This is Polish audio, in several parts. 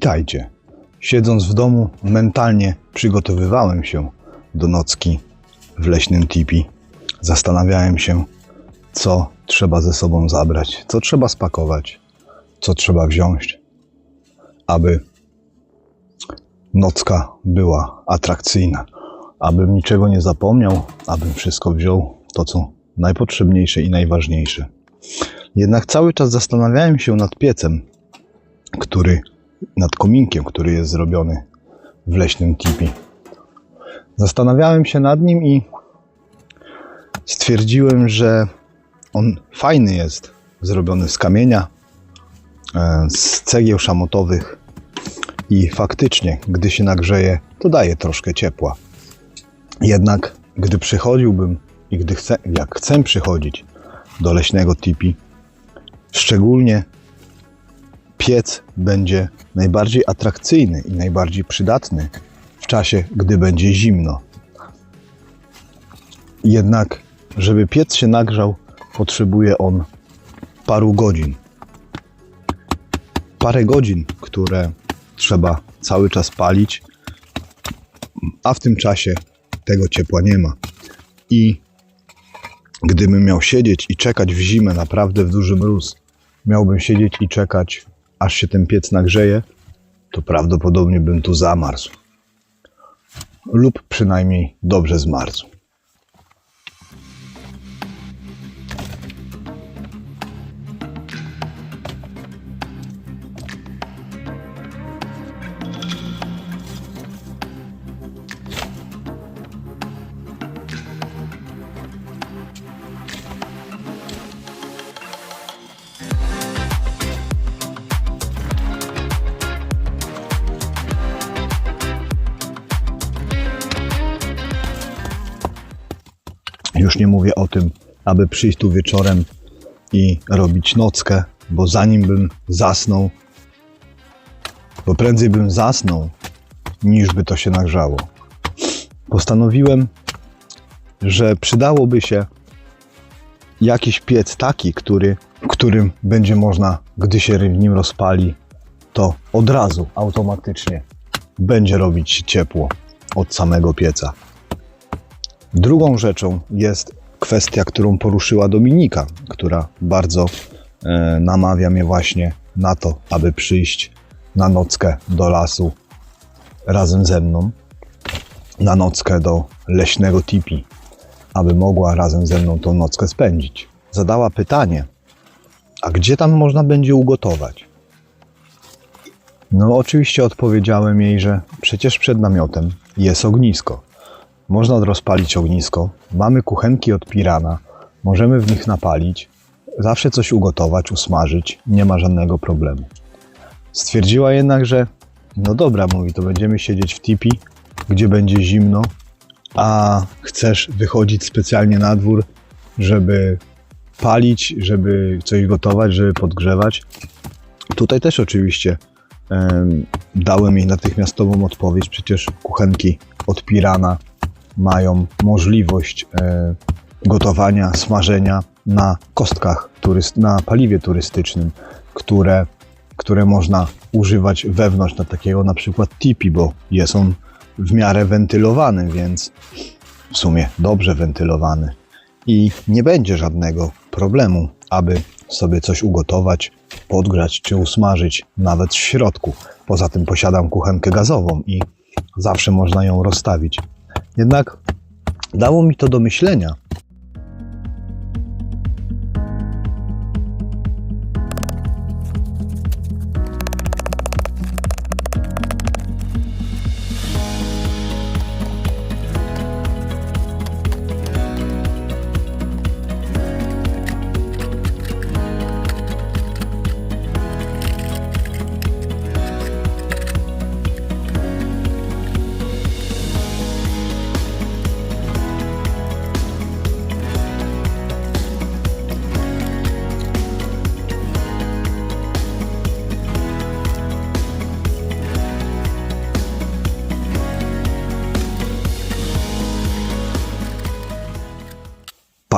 Witajcie. Siedząc w domu, mentalnie przygotowywałem się do nocki w leśnym tipi. Zastanawiałem się, co trzeba ze sobą zabrać, co trzeba spakować, co trzeba wziąć, aby nocka była atrakcyjna, abym niczego nie zapomniał, abym wszystko wziął, to co najpotrzebniejsze i najważniejsze. Jednak cały czas zastanawiałem się nad piecem, który, nad kominkiem, który jest zrobiony w leśnym tipi. Zastanawiałem się nad nim i stwierdziłem, że on fajny jest, zrobiony z kamienia, e, z cegieł szamotowych i faktycznie, gdy się nagrzeje, to daje troszkę ciepła. Jednak gdy przychodziłbym i gdy chcę, jak chcę przychodzić do leśnego tipi, szczególnie piec będzie najbardziej atrakcyjny i najbardziej przydatny w czasie, gdy będzie zimno. Jednak, żeby piec się nagrzał, potrzebuje on paru godzin. Parę godzin, które trzeba cały czas palić, a w tym czasie tego ciepła nie ma. I gdybym miał siedzieć i czekać w zimę, naprawdę w duży mróz, miałbym siedzieć i czekać, aż się ten piec nagrzeje, to prawdopodobnie bym tu zamarzł. Lub przynajmniej dobrze zmarzł. Nie mówię o tym, aby przyjść tu wieczorem i robić nockę, bo zanim bym zasnął, bo prędzej bym zasnął, niż by to się nagrzało. Postanowiłem, że przydałoby się jakiś piec taki, który, w którym będzie można, gdy się w nim rozpali, to od razu automatycznie będzie robić ciepło od samego pieca. Drugą rzeczą jest kwestia, którą poruszyła Dominika, która bardzo e, namawia mnie właśnie na to, aby przyjść na nockę do lasu razem ze mną, na nockę do leśnego tipi, aby mogła razem ze mną tą nockę spędzić. Zadała pytanie, a gdzie tam można będzie ugotować? No, oczywiście odpowiedziałem jej, że przecież przed namiotem jest ognisko. Można rozpalić ognisko, mamy kuchenki od pirana, możemy w nich napalić, zawsze coś ugotować, usmażyć, nie ma żadnego problemu. Stwierdziła jednak, że no dobra, mówi, to będziemy siedzieć w tipi, gdzie będzie zimno, a chcesz wychodzić specjalnie na dwór, żeby palić, żeby coś gotować, żeby podgrzewać. Tutaj też oczywiście em, dałem jej natychmiastową odpowiedź, przecież kuchenki od pirana mają możliwość e, gotowania, smażenia na kostkach, na paliwie turystycznym, które, które można używać wewnątrz na takiego na przykład tipi, bo jest on w miarę wentylowany, więc w sumie dobrze wentylowany. I nie będzie żadnego problemu, aby sobie coś ugotować, podgrzać czy usmażyć nawet w środku. Poza tym posiadam kuchenkę gazową i zawsze można ją rozstawić. Jednak dało mi to do myślenia.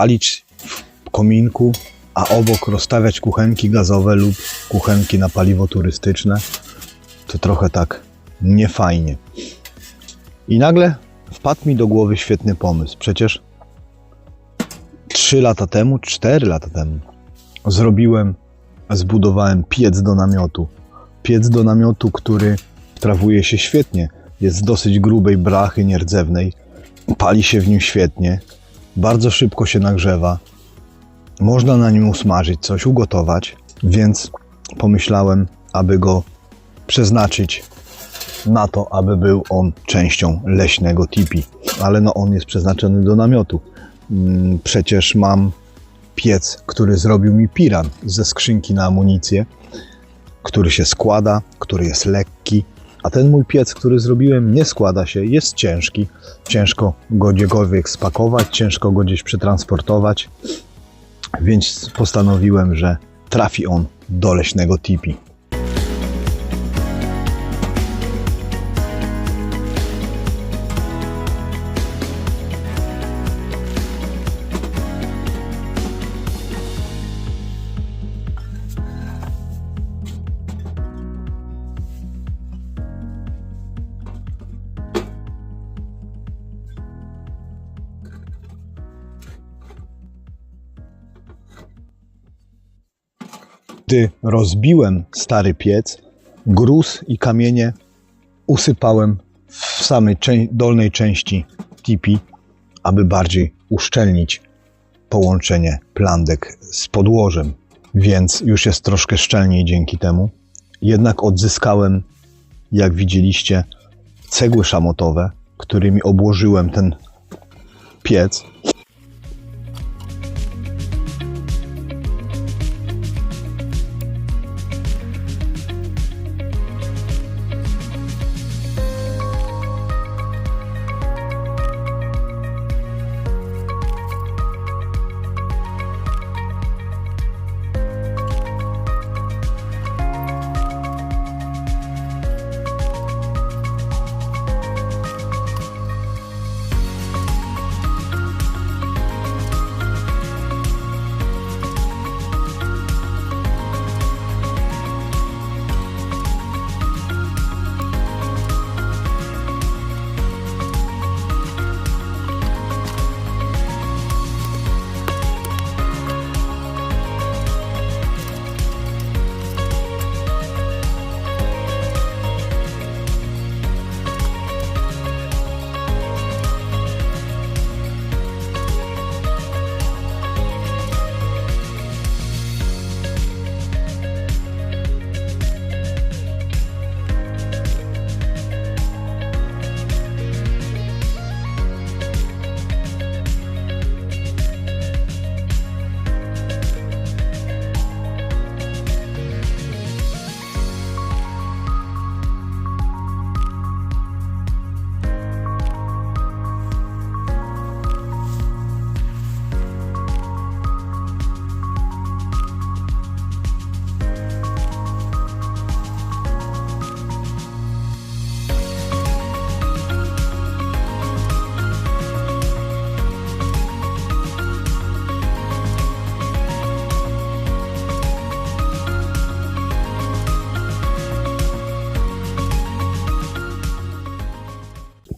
Palić w kominku, a obok rozstawiać kuchenki gazowe lub kuchenki na paliwo turystyczne, to trochę tak niefajnie. I nagle wpadł mi do głowy świetny pomysł. Przecież 3 lata temu, 4 lata temu zrobiłem, zbudowałem piec do namiotu. Piec do namiotu, który sprawuje się świetnie. Jest z dosyć grubej brachy nierdzewnej. Pali się w nim świetnie. Bardzo szybko się nagrzewa. Można na nim usmażyć coś, ugotować, więc pomyślałem, aby go przeznaczyć na to, aby był on częścią leśnego tipi. Ale no on jest przeznaczony do namiotu. Mm, Przecież mam piec, który zrobił mi piran ze skrzynki na amunicję, który się składa, który jest lekki, a ten mój piec, który zrobiłem, nie składa się, jest ciężki. Ciężko go gdziekolwiek spakować, ciężko go gdzieś przetransportować, więc postanowiłem, że trafi on do leśnego tipi. Gdy rozbiłem stary piec, gruz i kamienie usypałem w samej dolnej części tipi, aby bardziej uszczelnić połączenie plandek z podłożem, więc już jest troszkę szczelniej dzięki temu. Jednak odzyskałem, jak widzieliście, cegły szamotowe, którymi obłożyłem ten piec.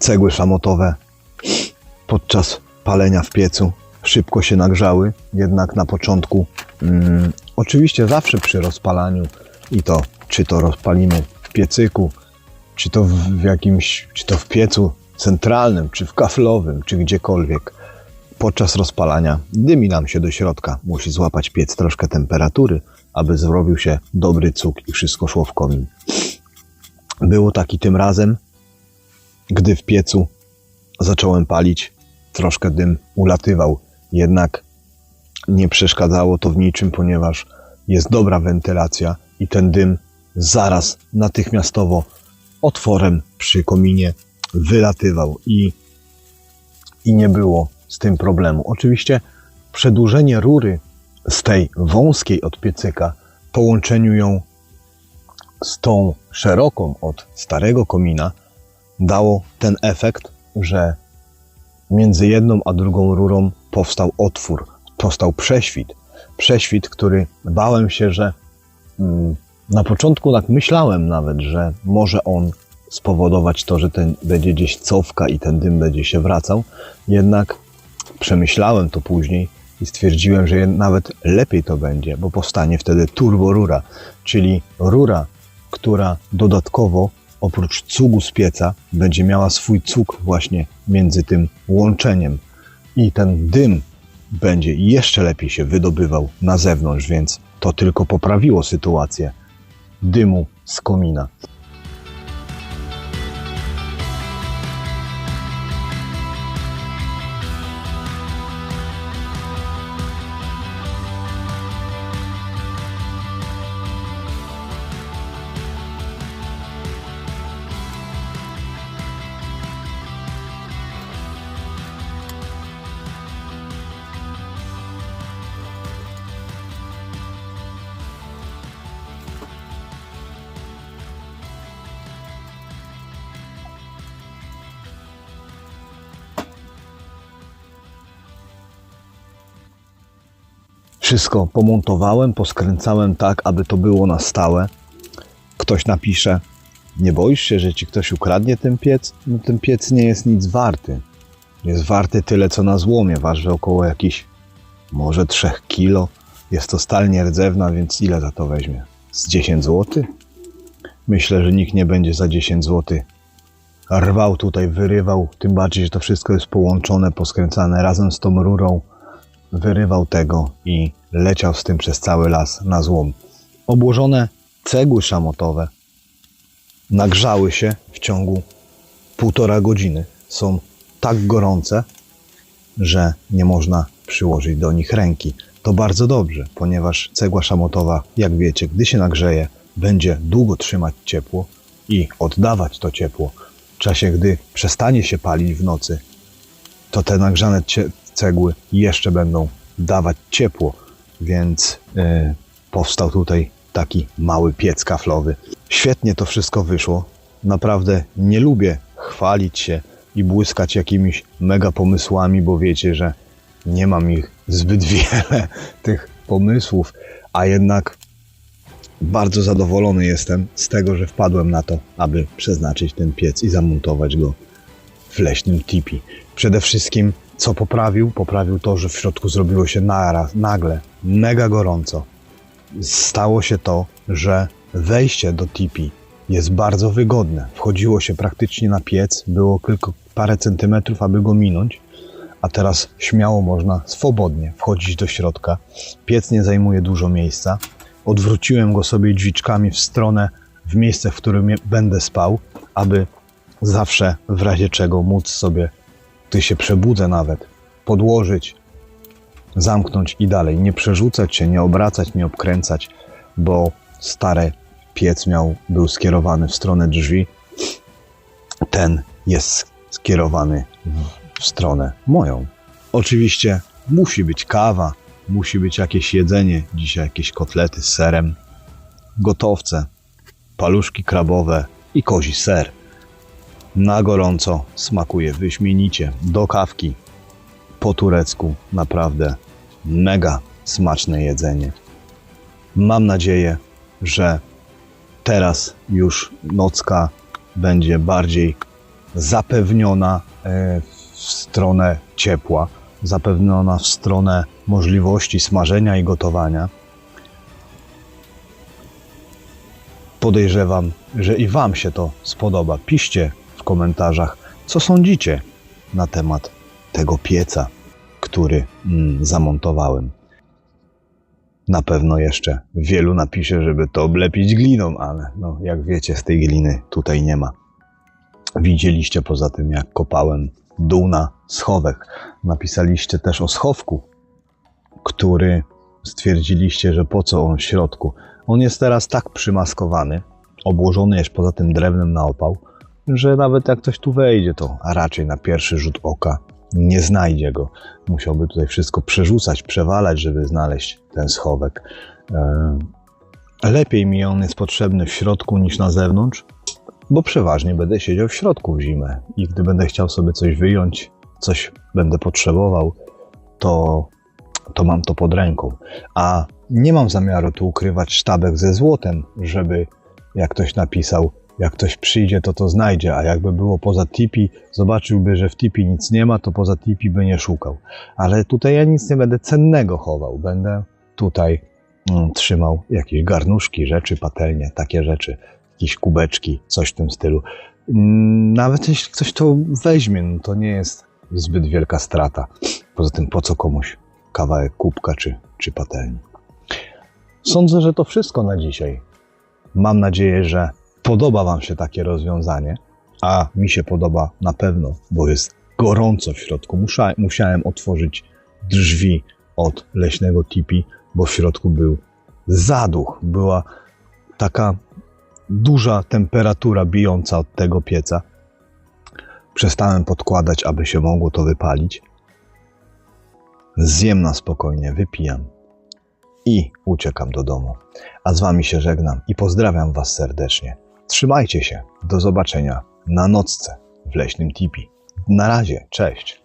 Cegły szamotowe podczas palenia w piecu szybko się nagrzały, jednak na początku, mm, oczywiście zawsze przy rozpalaniu i to, czy to rozpalimy w piecyku, czy to w, jakimś, czy to w piecu centralnym, czy w kaflowym, czy gdziekolwiek, podczas rozpalania dymi nam się do środka. Musi złapać piec troszkę temperatury, aby zrobił się dobry cuk i wszystko szło w komin. Było taki tym razem, gdy w piecu zacząłem palić, troszkę dym ulatywał, jednak nie przeszkadzało to w niczym, ponieważ jest dobra wentylacja i ten dym zaraz natychmiastowo otworem przy kominie wylatywał i, i nie było z tym problemu. Oczywiście przedłużenie rury z tej wąskiej od piecyka, połączeniu ją z tą szeroką od starego komina, dało ten efekt, że między jedną a drugą rurą powstał otwór, powstał prześwit. Prześwit, który bałem się, że mm, Na początku tak myślałem nawet, że może on spowodować to, że ten będzie gdzieś cofka i ten dym będzie się wracał. Jednak przemyślałem to później i stwierdziłem, że nawet lepiej to będzie, bo powstanie wtedy turborura, czyli rura, która dodatkowo oprócz cugu z pieca będzie miała swój cuk właśnie między tym łączeniem i ten dym będzie jeszcze lepiej się wydobywał na zewnątrz, więc to tylko poprawiło sytuację dymu z komina. Wszystko pomontowałem, poskręcałem tak, aby to było na stałe. Ktoś napisze, nie boisz się, że ci ktoś ukradnie ten piec? No ten piec nie jest nic warty. Jest warty tyle, co na złomie. Waży około jakichś może 3 kilo. Jest to stal nierdzewna, więc ile za to weźmie? Z 10 zł? Myślę, że nikt nie będzie za 10 zł rwał tutaj, wyrywał. Tym bardziej, że to wszystko jest połączone, poskręcane razem z tą rurą wyrywał tego i leciał z tym przez cały las na złom. Obłożone cegły szamotowe nagrzały się w ciągu półtora godziny. Są tak gorące, że nie można przyłożyć do nich ręki. To bardzo dobrze, ponieważ cegła szamotowa, jak wiecie, gdy się nagrzeje, będzie długo trzymać ciepło i oddawać to ciepło. W czasie, gdy przestanie się palić w nocy, to te nagrzane cegły jeszcze będą dawać ciepło, więc yy, powstał tutaj taki mały piec kaflowy. Świetnie to wszystko wyszło. Naprawdę nie lubię chwalić się i błyskać jakimiś mega pomysłami, bo wiecie, że nie mam ich zbyt wiele, tych pomysłów, a jednak bardzo zadowolony jestem z tego, że wpadłem na to, aby przeznaczyć ten piec i zamontować go w leśnym tipi. Przede wszystkim co poprawił? Poprawił to, że w środku zrobiło się naraz, nagle mega gorąco. Stało się to, że wejście do tipi jest bardzo wygodne. Wchodziło się praktycznie na piec, było tylko parę centymetrów, aby go minąć, a teraz śmiało można swobodnie wchodzić do środka. Piec nie zajmuje dużo miejsca. Odwróciłem go sobie drzwiczkami w stronę, w miejsce, w którym będę spał, aby zawsze w razie czego móc sobie gdy się przebudzę nawet, podłożyć, zamknąć i dalej. Nie przerzucać się, nie obracać, nie obkręcać, bo stary piec miał, był skierowany w stronę drzwi. Ten jest skierowany w stronę moją. Oczywiście musi być kawa, musi być jakieś jedzenie, dzisiaj jakieś kotlety z serem, gotowce, paluszki krabowe i kozi ser na gorąco, smakuje wyśmienicie. Do kawki po turecku naprawdę mega smaczne jedzenie. Mam nadzieję, że teraz już nocka będzie bardziej zapewniona e, w stronę ciepła, zapewniona w stronę możliwości smażenia i gotowania. Podejrzewam, że i Wam się to spodoba. Piszcie komentarzach, co sądzicie na temat tego pieca, który mm, zamontowałem. Na pewno jeszcze wielu napisze, żeby to oblepić gliną, ale no, jak wiecie, z tej gliny tutaj nie ma. Widzieliście poza tym, jak kopałem dół na schowek. Napisaliście też o schowku, który stwierdziliście, że po co on w środku. On jest teraz tak przymaskowany, obłożony jest poza tym drewnem na opał, że nawet jak ktoś tu wejdzie, to raczej na pierwszy rzut oka nie znajdzie go. Musiałby tutaj wszystko przerzucać, przewalać, żeby znaleźć ten schowek. E, lepiej mi on jest potrzebny w środku niż na zewnątrz, bo przeważnie będę siedział w środku w zimę i gdy będę chciał sobie coś wyjąć, coś będę potrzebował, to to mam to pod ręką. A nie mam zamiaru tu ukrywać sztabek ze złotem, żeby jak ktoś napisał, jak ktoś przyjdzie, to to znajdzie, a jakby było poza tipi, zobaczyłby, że w tipi nic nie ma, to poza tipi by nie szukał. Ale tutaj ja nic nie będę cennego chował. Będę tutaj mm, trzymał jakieś garnuszki, rzeczy, patelnie, takie rzeczy, jakieś kubeczki, coś w tym stylu. Mm, Nawet jeśli ktoś to weźmie, no to nie jest zbyt wielka strata. Poza tym, po co komuś kawałek kubka czy, czy patelni. Sądzę, że to wszystko na dzisiaj. Mam nadzieję, że podoba Wam się takie rozwiązanie, a mi się podoba na pewno, bo jest gorąco w środku. Musza, musiałem otworzyć drzwi od leśnego tipi, bo w środku był zaduch. Była taka duża temperatura bijąca od tego pieca. Przestałem podkładać, aby się mogło to wypalić. Zjem na spokojnie, wypijam i uciekam do domu. A z Wami się żegnam i pozdrawiam Was serdecznie. Trzymajcie się. Do zobaczenia na nocce w leśnym tipi. Na razie, cześć.